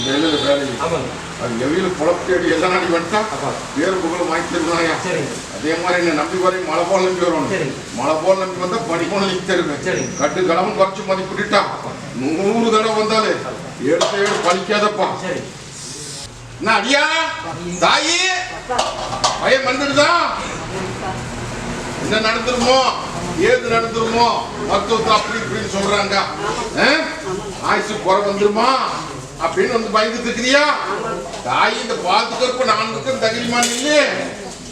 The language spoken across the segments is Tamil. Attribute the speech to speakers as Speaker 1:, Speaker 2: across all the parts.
Speaker 1: இந்த எல்லையில வேலை இல்லை
Speaker 2: ஆமாங்க.
Speaker 1: அது எவையில புலப்பு தேடி எல்லாம் நாடி வந்துட்டா. வேறு புகழும் வாங்கி தருவாயா அதே மாதிரி என்ன நம்பி வரை மழை போல் நம்பி வரணும். மழை போல் நம்பி வந்தா பனி போல நிக்க தருவேன். கட்டு கலமும் குறைச்சு மதிப்பிட்டுட்டா நூறு தடவை வந்தாலே எடுத்த ஏடு பழிக்காதப்பா. என்ன அடியா? தாயி? பையன் வந்துடுதா என்ன நடந்துருமோ? ஏது நடந்துருமோ? மருத்துவத்தில் அப்படி இப்படின்னு சொல்றாங்க? ஆயுசு குறை வந்துருமா? அப்படின்னு வந்து பயந்துட்டு இருக்கிறியா? தாய் இந்த பாதுகாப்பு நான் இருக்கிற தகுதிமா இல்லையே.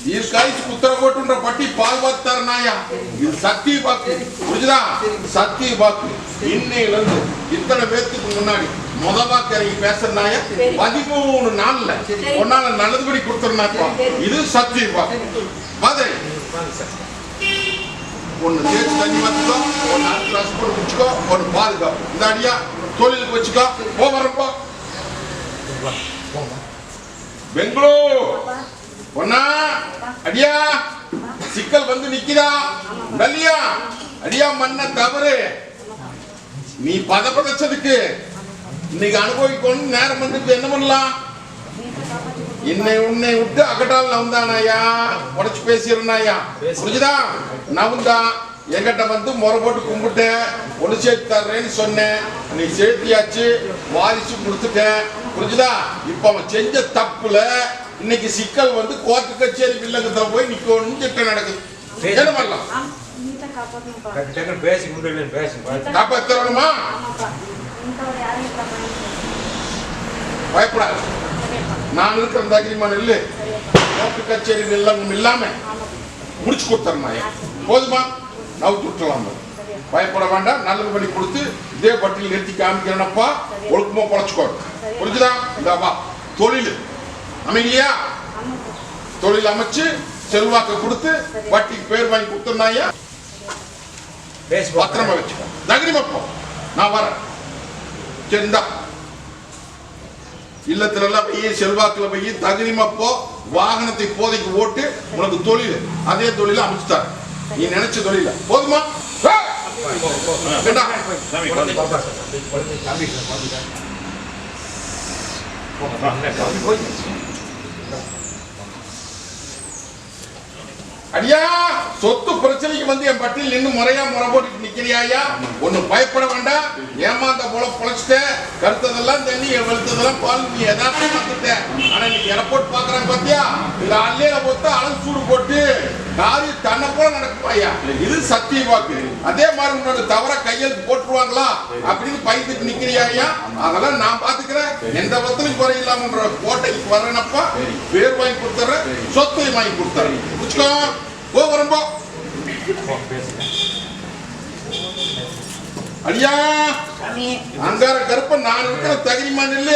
Speaker 1: தீர்க்காயுசு புத்திர போட்டுன்ற பட்டி பால் பார்த்து நாயா இது சத்திய பாக்கு புரிஞ்சுதா? சத்திய பாக்கு இன்னையில இருந்து இத்தனை பேர்த்துக்கு முன்னாடி முத வாக்கு இறங்கி பேசுறனாயா பதிமூணு நாள்ல ஒன்னால நல்லதுபடி கொடுத்துருனாப்பா இது சத்திய பாக்கு மாதிரி
Speaker 2: வாங்க சார்
Speaker 1: ஒன்று தேய்ச்சி தண்ணி மாற்றிக்கோ ஒன்று அடுத்து ரசம் போட்டு குடிச்சுக்கோ ஒன்று பாதுகாப்பு. இந்த அடியா தொழிலுக்கு வச்சுக்கோ. போ வரப்போ பெங்களூர். ஒன்னா அடியா. சிக்கல் வந்து நிக்கிறா டல்லியா அடியா மண்ண தவறு. நீ பதப்பதச்சதுக்கு இன்னைக்கு அனுபவிக்கணும் நேரம் வந்து என்ன பண்ணலாம்? என்னை உன்னை விட்டு அகட்டால் நவுந்தானாயா உடச்சு பேசிடுறாயா புரிஞ்சுதா? நவுந்தா. என்கிட்ட வந்து முறை போட்டு கும்பிட்டு ஒன்று சேர்த்து தர்றேன்னு சொன்னேன். நீ சேர்த்தியாச்சு. வாரிசு கொடுத்துட்டேன். புரிஞ்சுதா? இப்போ அவன் செஞ்ச தப்புல இன்னைக்கு சிக்கல் வந்து கோர்ட்டு கச்சேரி வில்லங்கத்துல போய் நிக்கணும்னு திட்டம் நடக்குது. என்ன பண்ணலாம்? காப்பாத்தணுமா. பயப்படாது. நான் இருக்கிற தகிரிமான இல்லை.
Speaker 3: சரியாப்பா.
Speaker 1: கோர்ட்டு கச்சேரி வில்லங்கம் இல்லாம. முடிச்சு கொடுத்துறேன் போதுமா? நவுத்து விட்டுலாம் பயப்பட வேண்டாம். நல்லது பண்ணி கொடுத்து இதே பட்டியல் நிறுத்தி காமிக்கிறேனப்பா. ஒழுக்கமா பொழைச்சுக்கோ. புரிஞ்சுதா? இந்த தொழில்.
Speaker 3: அமைங்களையா
Speaker 1: தொழில் அமைச்சு செல்வாக்கு கொடுத்து வட்டிக்கு பேர் வாங்கி கொடுத்துருந்தாயா? பத்திரமா வச்சுக்கோ. தகிரிமப்போ நான் வரேன். சரிந்தா இல்லத்துல எல்லாம் போய் செல்வாக்குல போய் தகுதிமப்போ வாகனத்தை போதைக்கு ஓட்டு. உனக்கு தொழில். அதே தொழில அமைச்சுட்டாரு நீ நினைச்ச தொழில? போதுமா? 嗯好的好的好的 அடியா சொத்து பிரச்சனைக்கு வந்து என் பட்டியல் நின்னு முறையா முறை போட்டு நிக்கிறியாயா ஒண்ணு பயப்பட வேண்டாம் ஏமாந்த போல பொழைச்சிட்ட கருத்ததெல்லாம் தண்ணி வெளுத்ததெல்லாம் பால் நீ எதாச்சும் பார்த்துட்ட ஆனா நீ எரப்போர்ட் பாக்குறாங்க பாத்தியா? இந்த அல்லையில பொத்து அழகு சூடு போட்டு காரி தன்னை போல நடக்குமாயா இது சத்திய வாக்கு. அதே மாதிரி உன்னோட தவற கையெழுத்து போட்டுருவாங்களா? அப்படின்னு பயந்துட்டு நிக்கிறியாயா அதெல்லாம் நான் பாத்துக்கிறேன். எந்த விதத்திலும் குறை இல்லாமன்ற கோட்டைக்கு வரேனப்பா பேர் வாங்கி கொடுத்துறேன். சொத்தை வாங்கி கொடுத்துறேன். புடிச்சுக்கோ போ. வரம்போ அடியா. அங்கார கருப்ப நான் இருக்கிற தகுதிமான் இல்ல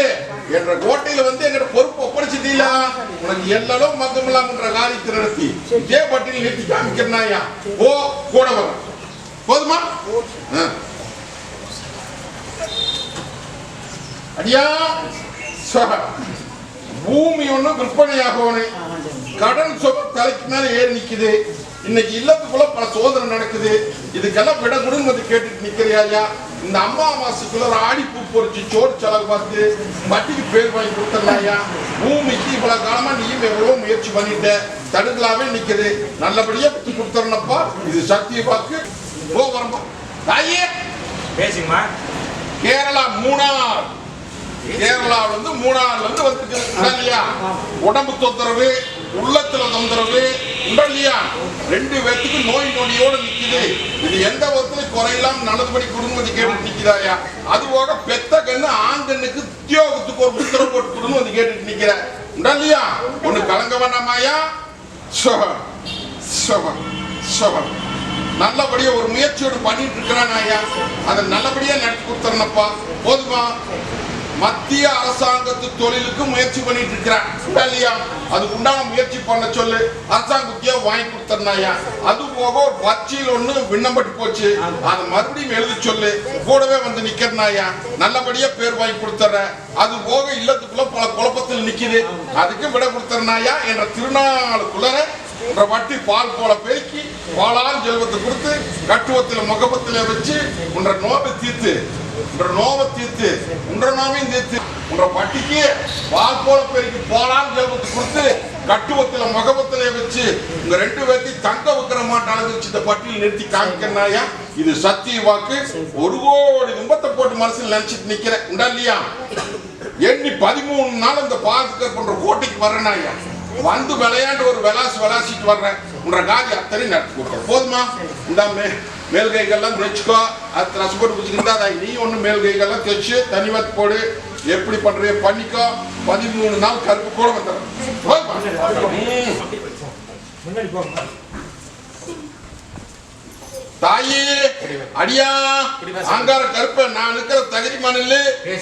Speaker 1: என்ற கோட்டையில வந்து எங்கிட்ட பொறுப்பு ஒப்படைச்சிட்டீங்களா? உனக்கு எல்லாரும் மக்கம் இல்லாமன்ற காரியத்தை நடத்தி இதே பட்டியல் நிறுத்தி காமிக்கிறனாயா ஓ கூட வர போதுமா? அடியா. பூமி ஒண்ணும் விற்பனையாகணும் கடன் தலைக்கு மேல ஏறி நிக்குது. இன்னைக்கு இல்லத்துக்குள்ள பல சோதனை நடக்குது. இதுக்கெல்லாம் விட வந்து கேட்டுட்டு நிக்கிறியா இந்த அம்மா மாசத்துக்குள்ள ஒரு ஆடி பூ பொறிச்சு சோறு செலவு பார்த்து வட்டிக்கு பேர் வாங்கி கொடுத்துருந்தாயா பூமிக்கு இவ்வளவு காலமா நீயும் எவ்வளவு முயற்சி பண்ணிட்ட. தடுக்கலாவே நிக்குது. நல்லபடியா விட்டு கொடுத்துறனப்பா இது சத்திய வாக்கு. போ வரம்போ. தாயே.
Speaker 2: பேசுங்கம்மா.
Speaker 1: கேரளா மூணார். கேரளாவுல இருந்து மூணாறுல இருந்து வந்துருக்கு உடம்பு தொந்தரவு. உள்ளத்துல தொந்தரவு. இல்லையா ரெண்டு பேர்த்துக்கு நோய் நொடியோட நிக்குது. இது எந்த விதத்துல குறையில்லாம நல்லதுபடி குடும்பத்தை கேட்டு நிக்கிறாயா? அது போக பெத்த கண்ணு ஆண் கண்ணுக்கு உத்தியோகத்துக்கு ஒரு உத்தரவு போட்டு குடும்பம் வந்து கேட்டுட்டு நிக்கிற. இல்லையா ஒண்ணு கலங்க வேண்டாமாயா? சுகம். சுகம். சுகம். நல்லபடியா ஒரு முயற்சியோடு பண்ணிட்டு இருக்கிறான் ஐயா அதை நல்லபடியா நடத்தி கொடுத்துறனப்பா போதுமா? மத்திய அரசாங்கத்து தொழிலுக்கு முயற்சி பண்ணிட்டு இருக்கிறேன். இல்லையா? அது உண்டான முயற்சி பண்ண சொல்லு. அரசாங்க உத்தியோகம் வாங்கி கொடுத்தனாயா அது போக ஒரு பரீட்சையில் ஒண்ணு விண்ணப்பட்டு போச்சு. அதை மறுபடியும் எழுதி சொல்லு. கூடவே வந்து நிக்கிறனாயா? நல்லபடியா பேர் வாங்கி கொடுத்துற அது போக இல்லத்துக்குள்ள பல குழப்பத்தில் நிக்குது. அதுக்கு விட கொடுத்துறனாயா என்ற திருநாளுக்குள்ள வட்டி பால் போல பெருக்கி பாலால் செல்வத்தை கொடுத்து கட்டுவத்தில் முகபத்தில் வச்சு உன்ற நோபை தீர்த்து உன்ற நோவை தீர்த்து உன்ற நோவையும் தீர்த்து உன்ற பட்டிக்கு பால் போல போலான் ஜெபத்து கொடுத்து கட்டுவத்துல முகபத்திலே வச்சு உங்க ரெண்டு பேர்த்தையும் தங்க வைக்கிற மாட்டாளு வச்சு இந்த பட்டியல் நிறுத்தி காமிக்கிறனாயா? இது சத்திய வாக்கு. ஒரு கோடி கும்பத்தை போட்டு மனசுல நினைச்சிட்டு நிக்கிறேன். உண்டா இல்லையா? எண்ணி பதிமூணு நாள் இந்த பாதுகாப்பு பண்ற கோட்டைக்கு வர்றேனாயா? வந்து விளையாண்டு ஒரு விளாசி விளாசிட்டு வர்றேன். உன்ற காதி அத்தனை நடத்தி கொடுக்குறேன் போதுமா? இந்தாமே மேல் கைகள்லாம் தைச்சுக்கோ. அது ரசப்பட்டு பிடிச்சிக்கிட்டா அதை நீ ஒன்று மேல் கைகள்லாம் தைச்சு தனிவத் போடு. எப்படி பண்றியோ பண்ணிக்கோ. பதிமூணு நாள் கருப்பு கூட வந்துடுறேன் போதுமா? ம்.
Speaker 2: முன்னாடி போங்க.
Speaker 1: தாயி! அடியா அங்கார கருப்ப நான் இருக்கிற தகுதி மணல்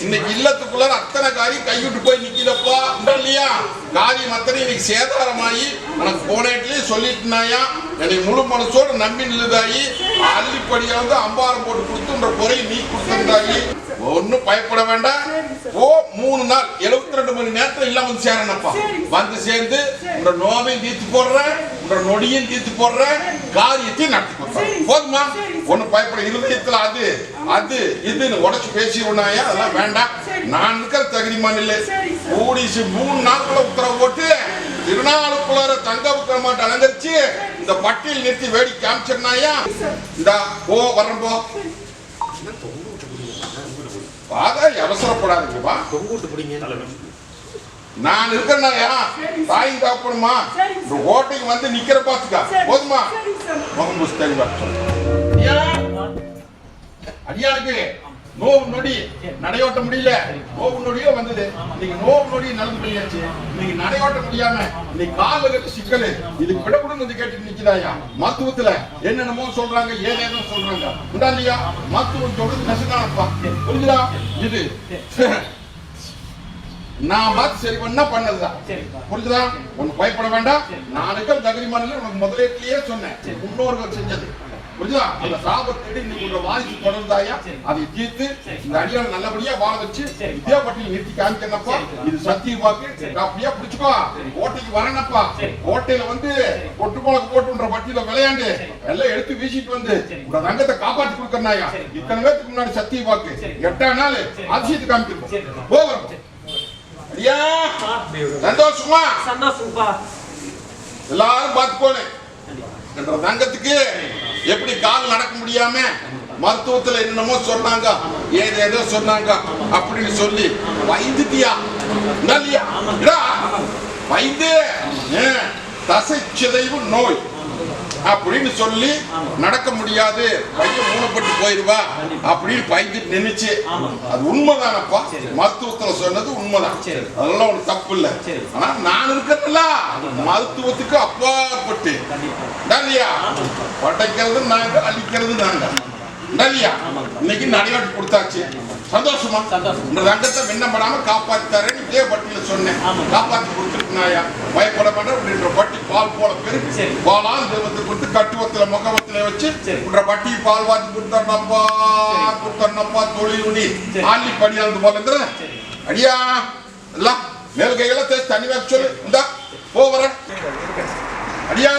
Speaker 1: இன்னைக்கு இல்லத்துக்குள்ள அத்தனை காரியம் கைவிட்டு போய் நிக்கிறப்பா உண்டா இல்லையா? காரியம் அத்தனை இன்னைக்கு சேதாரமாயி உனக்கு போனேட்லயே சொல்லிட்டுனாயா? என்னை முழு மனசோட நம்பி நில்லுதாயி. அள்ளிப்படியா வந்து அம்பாரம் போட்டு கொடுத்துன்ற குறையை நீ கொடுத்துருந்தாயி. ஒன்னும் பயப்பட வேண்டாம். ஓ மூணு நாள் 72 ரெண்டு மணி நேரத்துல எல்லாம் வந்து சேரணும்ப்பா வந்து சேர்ந்து உங்க நோவையும் தீர்த்து போடுறேன். நொடியும் தீர்த்து போடுறேன் காரியத்தையும் நடத்தி கொடுத்துறேன் போதுமா? ஒன்னும் பயப்பட இருதயத்துல அது அது இதுன்னு உடச்சு பேசிடுனாயா அதெல்லாம் வேண்டாம். நான் இருக்கிற தகுதிமான் இல்லை கூடிச்சு மூணு நாட்குள்ள உத்தரவு போட்டு திருநாளுக்குள்ளார தங்க விக்கிரமாட்ட அலங்கரிச்சு இந்த பட்டியல் நிறுத்தி வேடி காமிச்சிருந்தாயா? இந்த போ வரேன் போ. பாதா அவசரப்படாதீங்க வா
Speaker 2: தொங்கூட்டு பிடிங்க.
Speaker 1: நான் இருக்கிறேன்னாயா தாய் காப்பணுமா இந்த ஓட்டைக்கு வந்து நிக்கிற பாத்துக்கா. போதுமா? முகம் புஸ்தகம் வா. ஐயா, அடியாளுக்கு நோவு நொடி. நடையோட்ட முடியல. நோவு நொடியோ வந்தது. இன்னைக்கு நோவு நொடி நடந்து போயாச்சு. இன்னைக்கு நடையோட்ட முடியாம இன்னைக்கு கால கட்டு சிக்கல். இதுக்கு விடக்கூடாது வந்து கேட்டு நிக்குதாயா மருத்துவத்துல என்னென்னமோ சொல்றாங்க ஏதேதோ சொல்றாங்க. உண்டா இல்லையா? மருத்துவம் சொல்றது நெசதானப்பா புரிஞ்சுதா? இது. நான் பார்த்து சரி பண்ணா பண்ணதுதான். புரிஞ்சுதா? உனக்கு பயப்பட வேண்டாம். நாளைக்கு தகுதி மண்ணில் உனக்கு முதலீட்டிலேயே சொன்னேன். முன்னோர்கள் செஞ்சது. புரிஞ்சுதா? அந்த சாபத்தேடி இன்னைக்கு உங்க வாரிசு தொடர்ந்தாயா அதை தீர்த்து இந்த அடியால் நல்லபடியா வாழ வச்சு இதே பட்டியல் நிறுத்தி காமிக்கிறனப்பா. இது சத்திய வாக்கு. அப்படியே பிடிச்சுக்கோ கோட்டைக்கு வரேனப்பா. கோட்டையில வந்து கொட்டு மிளகு போட்டுன்ற பட்டியல விளையாண்டு எல்லாம் எடுத்து வீசிட்டு வந்து உங்க தங்கத்தை காப்பாத்தி கொடுக்கறனாயா? இத்தனை பேருக்கு முன்னாடி சத்திய வாக்கு. எட்டாம் நாள் அதிசயத்தை காமிக்கிறோம். போகிறோம் ஐயா சந்தோஷமா?
Speaker 4: சந்தோஷம்ப்பா
Speaker 1: எல்லாரும் பார்த்து போனேன். என்ற தங்கத்துக்கு எப்படி கால் நடக்க முடியாம மருத்துவத்துல என்னென்னமோ சொன்னாங்க. ஏதேதோ சொன்னாங்க. அப்படின்னு சொல்லி பயந்துட்டியா? இல்லையா ஆ, தசை சிதைவு நோய். அப்படின்னு சொல்லி நடக்க முடியாது. பையன் மூலப்பட்டு போயிருவா அப்படின்னு பயந்து நினைச்சு அது உண்மைதானப்பா? மருத்துவத்துல சொன்னது உண்மைதான். அதெல்லாம் ஒண்ணு தப்பு இல்ல. ஆனா நான் இருக்கிறதுல மருத்துவத்துக்கு அப்பாற்பட்டு. இல்லையா படைக்கிறது நாங்க அழிக்கிறது நாங்க. இல்லையா இன்னைக்கு நடையாட்டு கொடுத்தாச்சு. சந்தோஷமா?
Speaker 4: சந்தோஷம்.
Speaker 1: இந்த ரங்கத்தை விண்ணப்படாம காப்பாத்தாரேன்னு இதே பட்டியல சொன்னேன். காப்பாத்தி கொடுத்துருக்குனாயா? பயப்பட மாட்டேன். அப்படின்ற பட்டி பால் போல பெருக்கு. பாலால் தெய்வத்தை கொடுத்து கட்டுவத்துல முகவத்துல வச்சு. உன்ற பட்டி பால் வாத்தி கொடுத்தா கொடுத்தா தொழில்
Speaker 4: சரி.
Speaker 1: ஆள்ளி படியாந்து போல இருந்துரு. அடியா எல்லாம் மேல் கையெல்லாம் தேய்ச்சி தண்ணி வைக்க சொல்லு. இந்தா போ வரேன் அடியா.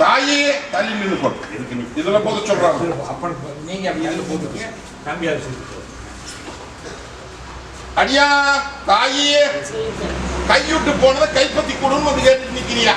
Speaker 1: தாயி தள்ளி நின்று போட்டு இதுல போக சொல்றாங்க.
Speaker 2: அப்பன் நீங்க எல்லாம் போட்டுருக்கீங்க தம்பியார்
Speaker 1: அடியா தாயே கையுட்டு போனதை கைப்பத்தி கொடுன்னு வந்து கேட்டு நிக்கிறியா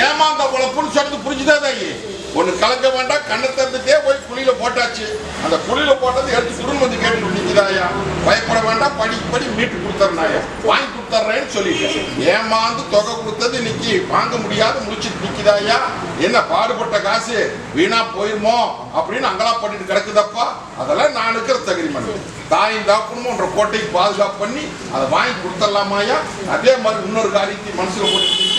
Speaker 1: ஏமாந்த உழப்புன்னு சொன்னது புரிஞ்சுதா தாயே? ஒன்று கலக்க வேண்டாம் கண்ணை திறந்துட்டே போய் குழியில போட்டாச்சு. அந்த குழியில போட்டது எடுத்து திரும்ப வந்து கேட்டு நிக்கிறாயா பயப்பட வேண்டாம் படி படி மீட்டு கொடுத்துறனாயா வாங்கி கொடுத்துட்றேன்னு சொல்லிட்டேன் ஏமாந்து தொகை கொடுத்தது இன்னைக்கு வாங்க முடியாத முடிச்சிட்டு நிக்குதாயா? என்ன பாடுபட்ட காசு? வீணா போயிருமோ? அப்படின்னு அங்கெல்லாம் பண்ணிட்டு கிடக்குதப்பா. அதெல்லாம் நான் இருக்கிற தகுதி மண் தாயும் தாக்கணுமோன்ற கோட்டைக்கு பாதுகாப்பு பண்ணி அதை வாங்கி கொடுத்துடலாமாயா அதே மாதிரி இன்னொரு காரியத்தையும் மனசுல போட்டு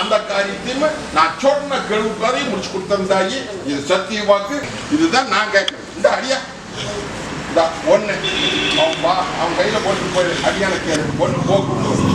Speaker 1: அந்த காரியத்தையுமே நான் சொன்ன கெழுவுக்காரையும் முடிச்சு கொடுத்திருந்தாயி இது சத்திய வாக்கு. இதுதான் நான் கேட்கிறேன். இந்த அடியா. இந்த ஒண்ணு. அவன் வா அவன் கையில போட்டு போயிடு அடியான கேளு. ஒண்ணு போக்கு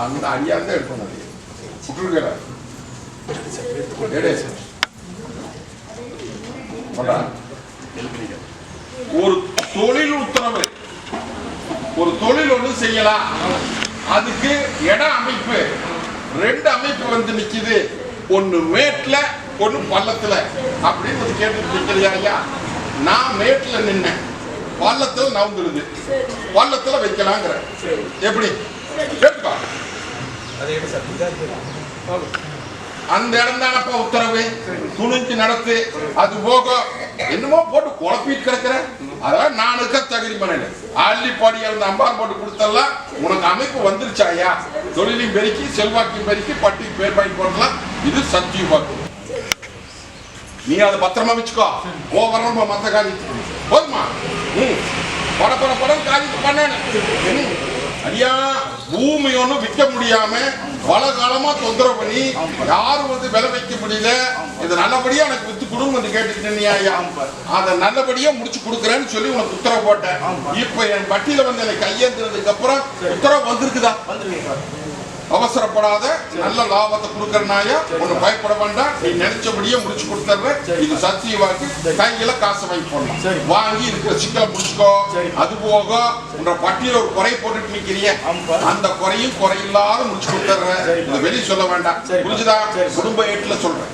Speaker 1: அந்த ஐயா தான் எடுக்கணும் அது ஒரு தொழில் உத்தரவு ஒரு தொழில் ஒண்ணு செய்யலாம். அதுக்கு இட அமைப்பு. ரெண்டு அமைப்பு வந்து நிக்குது. ஒன்னு மேட்ல ஒன்னு பள்ளத்துல. அப்படின்னு கேட்டு நிக்கிறியா ஐயா நான் மேட்டில் நின்னேன். பள்ளத்தில் நவுந்துடுது பள்ளத்தில் வைக்கலாங்கிற. எப்படி?
Speaker 2: கேட்டுப்பா
Speaker 1: அந்த இடம் தானப்பா உத்தரவு? துணிஞ்சு நடத்து. அது போக என்னமோ போட்டு குழப்பிட்டு கிடக்குற. அதெல்லாம் நான் இருக்க தகுதி பண்ணல அள்ளி பாடி அந்த அம்பார் போட்டு கொடுத்தெல்லாம் உனக்கு அமைப்பு வந்துருச்சாயா? தொழிலையும் பெருக்கி செல்வாக்கையும் பெருக்கி பட்டிக்கு பேர் பண்ணி போடலாம். இது சத்திய வாக்கு நீ அதை பத்திரமா வச்சுக்கோ. ஓ வரணும் மத்த காரியத்துக்கு போதுமா? ம். பட பட படம் காரியத்தை பண்ண ஐயா பூமி ஒன்றும் விற்க முடியாம பல காலமா தொந்தரவு பண்ணி யாரும் வந்து விலை வைக்க முடியல. இது நல்லபடியா எனக்கு வித்து கொடுங்க வந்து கேட்டுக்கிட்டேன் ஐயா? அதை நல்லபடியா முடிச்சு கொடுக்குறேன்னு சொல்லி உனக்கு உத்தரவு போட்டேன். இப்ப என் பட்டியல வந்து எனக்கு கையேந்திரதுக்கு அப்புறம் உத்தரவு வந்திருக்குதா? அவசரப்படாத நல்ல லாபத்தை கொடுக்கறனாய ஒண்ணு பயப்பட வேண்டாம். நீ நினைச்சபடியே முடிச்சு கொடுத்துறேன் இது சத்திய வாக்கு கையில காசு வாங்கி போடலாம் வாங்கி இருக்கிற சிக்கலை முடிச்சுக்கோ. அது போக உன்ற பட்டியல ஒரு குறை போட்டுட்டு நிக்கிறிய அந்த குறையும் குறையில்லாத முடிச்சு கொடுத்துறேன் இதை வெளியே சொல்ல வேண்டாம். புரிஞ்சுதா? குடும்ப ஏட்டுல சொல்றேன்.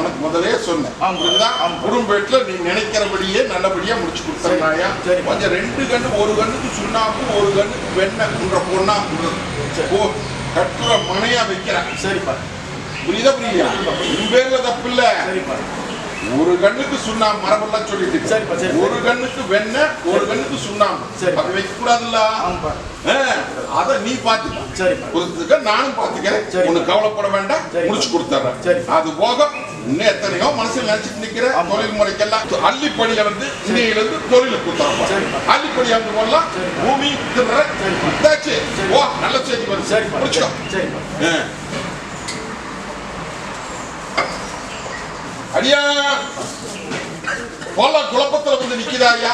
Speaker 1: உனக்கு முதலே சொன்னேன். புரியுதா குடும்ப வீட்டுல நீ நினைக்கிறபடியே நல்லபடியா முடிச்சு கொடுத்துறாயா
Speaker 4: சரி.
Speaker 1: கொஞ்சம் ரெண்டு கண்ணு ஒரு கண்ணுக்கு சுண்ணாம்பு ஒரு கண்ணுக்கு வெண்ணெய் குன்ற பொண்ணா ஓ கட்டுற மனையா வைக்கிற
Speaker 4: சரிப்பா.
Speaker 1: புரியுதா புரியலையா உன் பேர்ல தப்பு இல்ல.
Speaker 4: சரிப்பா.
Speaker 1: ஒரு கண்ணுக்கு சுண்ணாம்பு மரபெல்லாம் சொல்லிட்டு.
Speaker 4: சரி.
Speaker 1: ஒரு கண்ணுக்கு வெண்ணெய் ஒரு கண்ணுக்கு சுண்ணாம்பு
Speaker 4: சரி.
Speaker 1: அப்படி வைக்க கூடாதுல்ல அத நீ பாத்துக்க நானும் பாத்துக்கிறேன்
Speaker 4: சரி.
Speaker 1: உனக்கு கவலைப்பட வேண்டாம்.
Speaker 4: சரி.
Speaker 1: முடிச்சு கொடுத்துறேன்.
Speaker 4: சரி.
Speaker 1: அது போக இன்னும் எத்தனையோ மனசுல நினைச்சிட்டு நிக்கிற. தொழில் முறைக்கெல்லாம் அள்ளிப்படியில வந்து இன்னையில இருந்து தொழிலுக்கு கொடுத்தாங்க. அள்ளிப்படி வந்து போடலாம்.
Speaker 4: சரி.
Speaker 1: பூமி
Speaker 4: சரி.
Speaker 1: ஓ நல்ல செய்தி வருது. முடிச்சுக்கோ
Speaker 4: சரிப்பா
Speaker 1: ஆ. அடியா! போல குழப்பத்துல வந்து நிக்குதா ஐயா?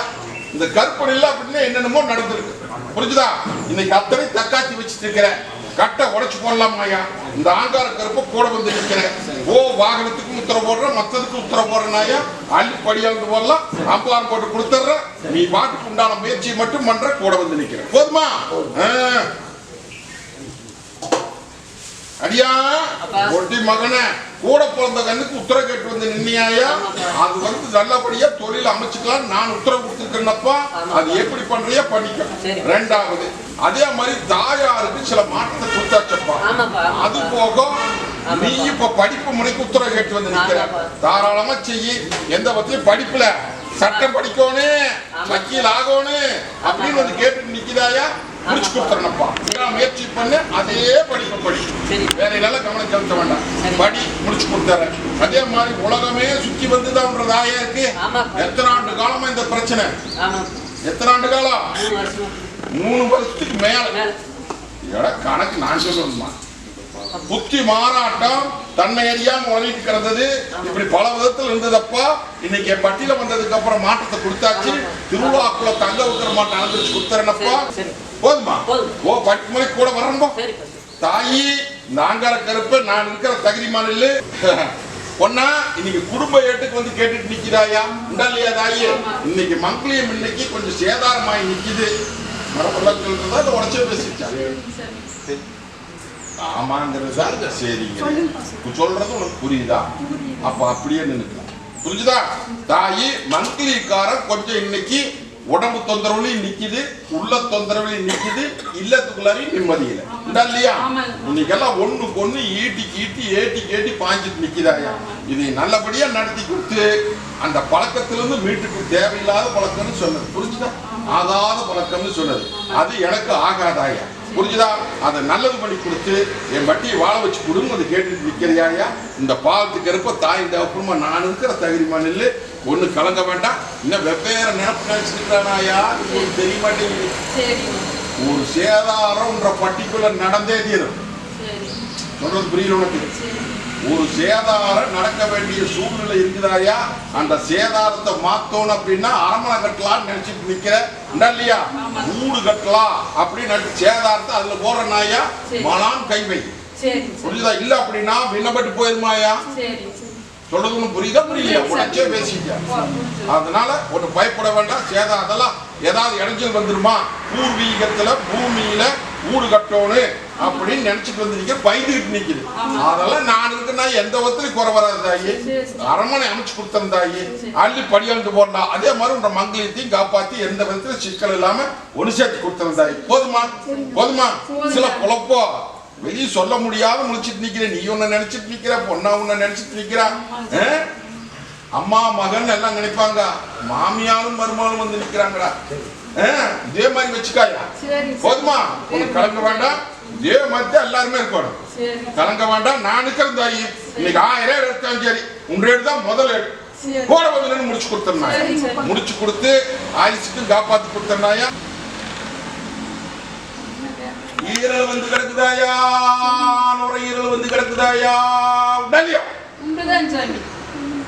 Speaker 1: இந்த கற்பனையில அப்படின்னா என்னென்னமோ நடந்திருக்கு. புரிஞ்சுதா? இன்னைக்கு அத்தனை தக்காத்தி வச்சுட்டு இருக்கிறேன். கட்டை உடைச்சு போடலாமா ஐயா? இந்த ஆங்கார கருப்பை கூட வந்து நிற்கிறேன் ஓ வாகனத்துக்கும் உத்தரவு போடுறேன் மத்ததுக்கு உத்தரவு போடுறேன் ஐயா. அள்ளி படியாந்து போடலாம் அம்பலான் போட்டு கொடுத்துட்றேன். நீ பாட்டுக்கு உண்டான முயற்சியை மட்டும் பண்ற கூட வந்து நிக்கிறேன். போதுமா. அடியா! ஒட்டி மகனே. கூட பிறந்த கண்ணுக்கு உத்தரவு கேட்டு வந்து நின்னியாயா? அது வந்து நல்லபடியா தொழில் அமைச்சுக்கலாம் நான் உத்தரவு கொடுத்துருக்கேன்னப்பா. அது எப்படி பண்றியா பண்ணிக்க. ரெண்டாவது அதே மாதிரி தாயாருக்கு சில மாற்றத்தை கொடுத்தாச்சப்பா. அது போக நீ இப்ப படிப்பு முறைக்கு உத்தரவு கேட்டு வந்து நிக்கிற. தாராளமா செய்யி. எந்த பத்தியும் படிப்புல சட்டம் படிக்கணும் வக்கீல் ஆகணும் அப்படின்னு வந்து கேட்டு நிக்கிறாயா முடிச்சு கொடுத்துறேன்ப்பா. நான் முயற்சி பண்ணு அதே படிப்பு படி. வேற எல்லாம் கவனம் செலுத்த வேண்டாம். படி முடிச்சு கொடுத்துறேன். அதே மாதிரி உலகமே சுத்தி வந்துதான்றதாயா இருக்கு.
Speaker 5: ஆமாப்பா.
Speaker 1: எத்தனை ஆண்டு காலமா இந்த பிரச்சனை? எத்தனை ஆண்டு காலம்
Speaker 5: மூணு
Speaker 1: வருஷத்துக்கு மேல. கணக்கு நான் சொல்லணுமா புத்தி மாறாட்டம் தன்னை அறியாம உலகிட்டு கிடந்தது. இப்படி பல விதத்துல இருந்ததப்பா இன்னைக்கு பட்டியல வந்ததுக்கு அப்புறம் மாற்றத்தை கொடுத்தாச்சு. திருவிழாக்குள்ள தங்க வைக்கிற மாட்டம் அனுப்பிச்சு
Speaker 5: சரி.
Speaker 1: போதுமா. ஓ பட்டுமலை கூட
Speaker 5: சரிப்பா
Speaker 1: தாயி நாங்கார கருப்பு நான் இருக்கிற தகுதி மாநில பொண்ணா இன்னைக்கு குடும்ப ஏட்டுக்கு வந்து கேட்டுட்டு நிக்கிறாயா உண்டா இல்லையா தாயி? இன்னைக்கு மங்களியம் இன்னைக்கு கொஞ்சம் சேதாரமாயி நிக்குது. மரபெல்லாம் சொல்றதா இல்ல உடச்சே பேசிச்சா ஆமாங்கிறது சரிங்க. சொல்றது உனக்கு புரியுதா? அப்ப அப்படியே நின்னுக்கலாம். புரிஞ்சுதா? தாயி மந்த்லிக்காரன் கொஞ்சம் இன்னைக்கு உடம்பு தொந்தரவுலையும் நிக்குது உள்ள தொந்தரவுலையும் நிக்குது இல்லத்துக்குள்ளாரையும் நிம்மதி இல்லை. இல்லையா? இன்னைக்கெல்லாம் ஒண்ணுக்கு ஒண்ணு ஈட்டி கீட்டி ஏட்டி கேட்டி பாஞ்சிட்டு நிக்குதாயா இதை நல்லபடியா நடத்தி கொடுத்து அந்த பழக்கத்திலிருந்து மீட்டுக்கு தேவையில்லாத பழக்கம்னு சொன்னது. புரிஞ்சுதா? ஆகாத பழக்கம்னு சொன்னது. அது எனக்கு ஆகாதாயா புரிஞ்சுதா? அதை நல்லது பண்ணி கொடுத்து என் வட்டியை வாழ வச்சு கொடுங்க அது கேட்டுட்டு நிக்கிறியாயா இந்த பாவத்துக்கு இருப்ப தாய் இந்த அப்புறமா நான் இருக்கிற தகுதிமா நில்லு? ஒண்ணு கலங்க வேண்டாம் இன்னும் வெவ்வேறு நினைப்பு நினைச்சிருக்கானாயா தெரிய மாட்டேங்குது ஒரு சேதாரம்ன்ற பர்டிகுலர் நடந்தே தீரும். சொல்றது புரியல உனக்கு? ஒரு சேதாரம் நடக்க வேண்டிய சூழ்நிலை இருக்குதாயா அந்த சேதாரத்தை மாத்தணும் அப்படின்னா அரமனை கட்டலாம்னு நினைச்சிட்டு நிக்கிற. இல்லையா? வீடு கட்டலாம் அப்படின்னு சேதாரத்தை அதுல போடுறனாயா
Speaker 4: சரி.
Speaker 1: மலான் கைவை. புரியுதா இல்ல அப்படின்னா விண்ணப்பட்டு போயிருமாயா
Speaker 4: சரி.
Speaker 1: சொல்றது புரியுதா புரியலையா? உடச்சே பேசிக்க. அதனால ஒண்ணு பயப்பட வேண்டாம். சேதம் அதெல்லாம் ஏதாவது இடைஞ்சல் வந்துருமா? பூர்வீகத்துல பூமியில வீடு கட்டணும் அப்படின்னு நினைச்சிட்டு வந்து நிக்க பயந்துகிட்டு நிக்குது. அதெல்லாம் நான் இருக்குன்னா எந்த ஒத்துலையும் குறை வராது தாயி. அரண்மனை அமைச்சு கொடுத்தேன் தாயி. அள்ளி படியாண்டு போடலாம் அதே மாதிரி உன்ற மங்கலத்தையும் காப்பாத்தி எந்த விதத்துல சிக்கல் இல்லாம ஒண்ணு சேர்த்து கொடுத்தேன் தாயி. போதுமா? போதுமா? சில குழப்பம் வெளியே சொல்ல முடியாத முழிச்சிட்டு நிக்கிற. நீ ஒண்ணு நினைச்சிட்டு நிக்கிற பொண்ணா உன்ன நினைச்சிட்டு நிக்கிறா? அம்மா மகன் எல்லாம் நினைப்பாங்க. மாமியாரும் மருமகளும் வந்து நிக்கிறாங்கடா. இதே மாதிரி வச்சுக்காயா போதுமா? உனக்கு கலங்க வேண்டாம். இதே மாதிரி தான் எல்லாருமே இருக்கணும். கலங்க வேண்டாம். நான் இருக்கிறேன் தாயி. இன்னைக்கு ஆயிரம் ரூபாய் எடுத்தாலும் சரி. உங்க தான் முதல்
Speaker 4: சரி.
Speaker 1: கூட வந்து முடிச்சு கொடுத்தேன். முடிச்சு கொடுத்து ஆயுசுக்கும் காப்பாத்தி கொடுத்தேன்னாயா ஈரல் வந்து கிடக்குதாயா? நுரையீரல் வந்து கிடக்குதாயா?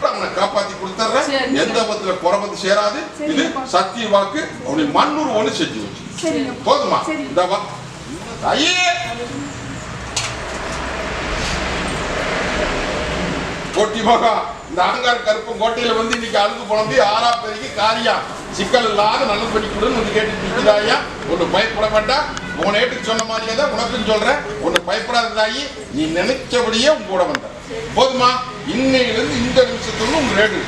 Speaker 1: அவனை காப்பாத்தி கொடுத்துறேன். எந்த விதத்துல குறை வந்து சேராது. இது சத்திய வாக்கு. அவனை மண்ணூர் ஒண்ணு செஞ்சு வச்சு. போதுமா. இந்த தாயே. கோட்டி மகா. இந்த அகங்கார கருப்பம் கோட்டையில வந்து இன்னைக்கு அழுது புலம்பி ஆறா பெருகி காரியா. சிக்கல் இல்லாத நல்லது பண்ணி கொடுன்னு வந்து கேட்டு நிற்கிறாயா? ஒன்று பயப்பட வேண்டாம். உன் ஏட்டுக்கு சொன்ன மாதிரியே தான் உனக்கும் சொல்றேன். உன்னை பயப்படாத தாயி நீ நினைச்சபடியே உன் கூட வந்த. போதுமா? இன்னையிலிருந்து இந்த நிமிஷத்துல உங்க ரேடு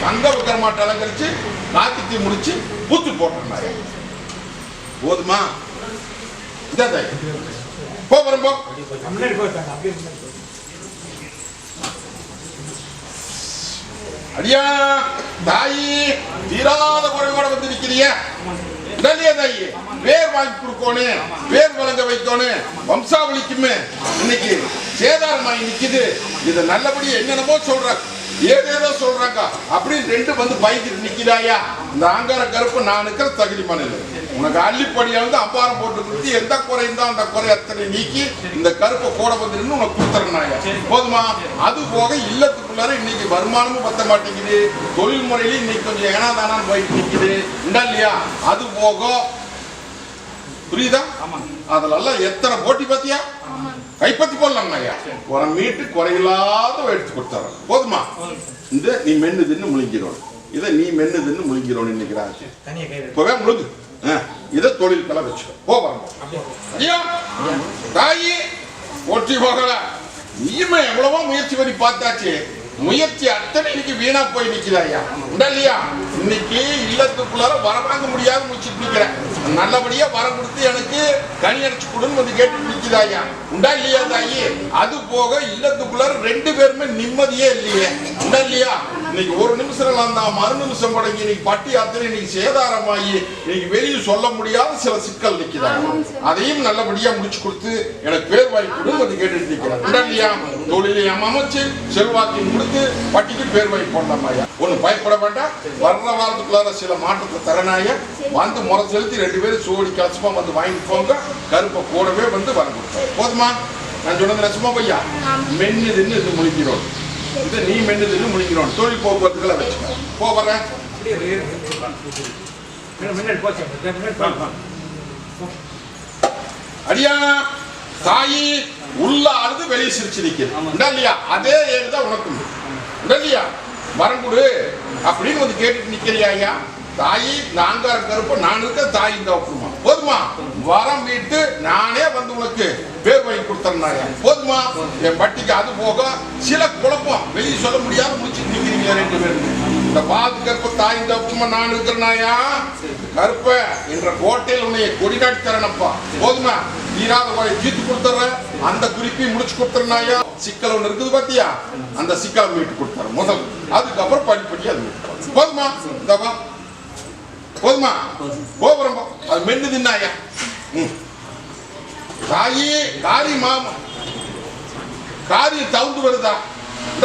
Speaker 1: தங்க விக்கிரமாட்டை அலங்கரிச்சு காத்தித்தி முடிச்சு பூத்து போட்டுருந்தாரு போதுமா? இதா தாய். போ வரம்போ அடியா தாயி தீராத குறைவோட வந்து நிக்கிறிய. நல்லியா தாயி. பேர் வாங்கி கொடுக்கணும் பேர் வழங்க வைக்கணும் வம்சாவளிக்குமே. இன்னைக்கு சேதாரமாயி நிக்குது. இது நல்லபடியா என்னென்னமோ சொல்றாங்க. ஏதேதோ சொல்றாங்க. அப்படின்னு ரெண்டு வந்து பயந்துட்டு நிக்கிறாயா? இந்த ஆங்கார கருப்பு நான் இருக்கிற தகுதி மனையில் உனக்கு அள்ளிப்படியா வந்து அப்பாரம் போட்டு கொடுத்து எந்த குறை இருந்தா அந்த குறை அத்தனை நீக்கி இந்த கருப்பை கூட வந்து உனக்கு கொடுத்துறனாயா போதுமா? அது போக இல்லத்துக்குள்ளார இன்னைக்கு வருமானமும் பத்த மாட்டேங்குது. தொழில் முறையில இன்னைக்கு கொஞ்சம் ஏனாதானான்னு போயிட்டு நிற்குது உண்டா இல்லையா? அது போக புரியுதா? அதுலெல்லாம் எத்தனை போட்டி பாத்தியா கைப்பத்தி போடலாம் ஐயா. குறை மீட்டு குறையில்லாத எடுத்து கொடுத்துறேன் போதுமா? இந்த நீ மென்னு தின்னு முழுங்கிடணும் இதை நீ மென்னு தின்னு முழுங்கிடணும் இன்னைக்கு இப்பவே முழுங்கு. இதை தொழில் கலை வச்சுக்கோ. போ வரணும்
Speaker 2: அப்படியே
Speaker 1: ஐயா தாயி ஒற்றி போகல. நீயுமே எவ்வளவோ முயற்சி பண்ணி பார்த்தாச்சு. முயற்சி அத்தனை இன்னைக்கு வீணா போய் நிக்கிறாயா உடல்லையா? இன்னைக்கு இல்லத்துக்குள்ளார வர வாங்க முடியாத முடிச்சுட்டு நிக்கிறேன். நல்லபடியா வர கொடுத்து எனக்கு கனி அடிச்சு கொடுன்னு வந்து கேட்டு நிக்கிறாயா உண்டா இல்லையா தாயி? அது போக இல்லத்துக்குள்ளார ரெண்டு பேருமே நிம்மதியே இல்லையே. உண்டா இல்லையா? இன்னைக்கு ஒரு நிமிஷம் இல்லாம தான் மறு நிமிஷம் முடங்கி இன்னைக்கு பட்டி அத்தனை இன்னைக்கு சேதாரமாகி இன்னைக்கு வெளியே சொல்ல முடியாத சில சிக்கல் நிக்கிறாங்க அதையும் நல்லபடியா முடிச்சு கொடுத்து எனக்கு பேர் கொடுன்னு வந்து கேட்டுட்டு நிக்கிறேன் உண்டா இல்லையா? தொழிலையும் அமைச்சு செல்வாக்கையும் கொடுத்து பட்டிக்கு பேர் வாங்கி போடலாமாயா ஒண்ணு பயப்பட வேண்டாம். வர்ற வாரத்துக்குள்ளார சில மாற்றத்தை தரனாய வந்து முறை செலுத்தி ரெண்டு பேரும் சோடி கலசமா வந்து வாங்கிட்டு போங்க கருப்பை கூடவே வந்து வர கொடுத்தோம். போதுமா? நான் சொன்னது ரசமா பையா மென்னு தின்னு இது முழிக்கிறோம். இது நீ மென்னு தின்னு முழிக்கிறோம். தொழில் போக்குவரத்துக்களை வச்சுக்க போ வரேன்
Speaker 2: அப்படியே ஒரு ஏறு எடுத்து மேடம் முன்னாடி போச்சு அப்படியே முன்னாடி போங்க
Speaker 1: அடியா தாயி உள்ள அழுது வெளியே சிரிச்சு உண்டா இல்லையா? அதே ஏடு தான் இல்லையா? வரம் கொடு. அப்படின்னு வந்து கேட்டுட்டு நிக்கிறியா ஐயா? தாயி நாங்கார கருப்பு நான் இருக்க தாய் இந்த ஒப்புமா போதுமா? வரம் வீட்டு நானே வந்து உனக்கு பேர் வாங்கி கொடுத்தேன்னாயா போதுமா? என் பட்டிக்கு அது போக சில குழப்பம். வெளியே சொல்ல முடியாத முடிச்சு நிக்கிறீங்க ரெண்டு பேரும். இந்த பாது கருப்பு தாய் இந்த ஒப்புமா நான் இருக்கிறனாயா கருப்ப என்ற கோட்டையில் உன்னை கொடி நாட்டி தரேனப்பா போதுமா? தீராத குறை தீர்த்து கொடுத்துட்றேன். அந்த குறிப்பையும் முடிச்சு கொடுத்துறனாயா சிக்கல் ஒன்று இருக்குது பாத்தியா? அந்த சிக்கலை மீட்டு கொடுத்துறேன் முதல். அதுக்கப்புறம் படிப்படி அது போதுமா? இந்த போதுமா? கோபுரம் அது மென்னு தின்னாயா? தாயி காரி மாமா. காரியம் தவுந்து வருதா?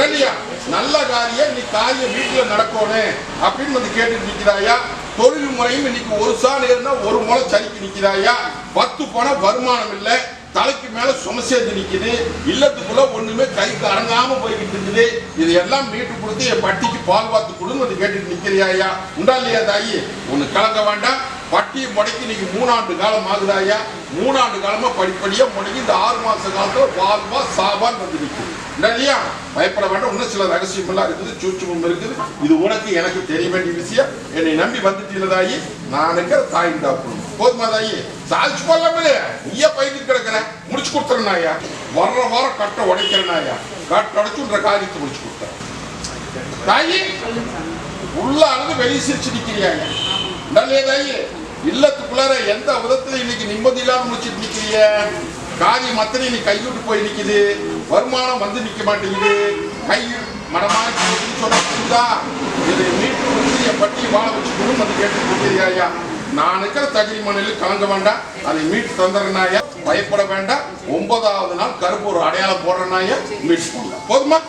Speaker 1: இல்லையா நல்ல காரியம் நீ காரியம் வீட்டுல நடக்கணும் அப்படின்னு வந்து கேட்டு நிக்கிறாயா? தொழில் முறையும் இன்னைக்கு ஒரு சாண் ஏறினா ஒரு முளை சரிக்கு நிக்கிறாயா? பத்து பணம் வருமானம் இல்லை. தலைக்கு மேல சும சேர்ந்து நிக்குது இல்லத்துக்குள்ள ஒண்ணுமே கைக்கு அடங்காம போய்கிட்டு இருக்குது. இது எல்லாம் மீட்டு கொடுத்து என் பட்டிக்கு பால் பார்த்து கொடுன்னு வந்து கேட்டுட்டு நிக்கிறியாயா உண்டா இல்லையா தாயி? ஒண்ணு கலங்க வேண்டாம். பட்டியை முடக்கி இன்னைக்கு மூணாண்டு காலம் ஆகுதாயா மூணாண்டு காலமா படிப்படியா முடங்கி இந்த ஆறு மாச காலத்துல வாழ்வா சாவான்னு வந்து நிற்குது இல்லையா? பயப்பட வேண்டாம். இன்னும் சில ரகசியம் எல்லாம் இருக்குது சூட்சமும் இருக்குது. இது உனக்கு எனக்கு தெரிய வேண்டிய விஷயம். என்னை நம்பி வந்துட்டீங்க தாயி. நான் இருக்கிற தாய் தான் போதுமா தாயி சாதிச்சு போடலாமே நீயே பயிர்ந்து கிடக்குற. முடிச்சு கொடுத்துறேனாயா வர்ற வாரம் கட்டை உடைக்கிறேனாயா கட்டை உடைச்சுன்ற காரியத்தை முடிச்சு கொடுத்துறேன் தாயி உள்ள அழுது வெளியே சிரிச்சு நிற்கிறியாங்க நல்லே தாயி இல்லத்துக்குள்ளார எந்த விதத்துல இன்னைக்கு நிம்மதி இல்லாம முடிச்சிட்டு நிக்கிறிய? காரியம் அத்தனை நீ கைவிட்டு போய் நிக்குது. வருமானம் வந்து நிக்க மாட்டேங்குது. கை மனமாக்கி சொன்னா இது இதை மீட்டு பட்டி வாழ வச்சு குடும்பம் வந்து கேட்டு நிக்கிறியாயா நான் இருக்கிற தகுதி மண்ணில் கலங்க வேண்டாம். அதை மீட்டு தந்துடுறனாயா பயப்பட வேண்டாம். ஒன்பதாவது நாள் கருப்பு ஒரு அடையாளம் போடுறனாயா மீட்டு போங்க போதுமா?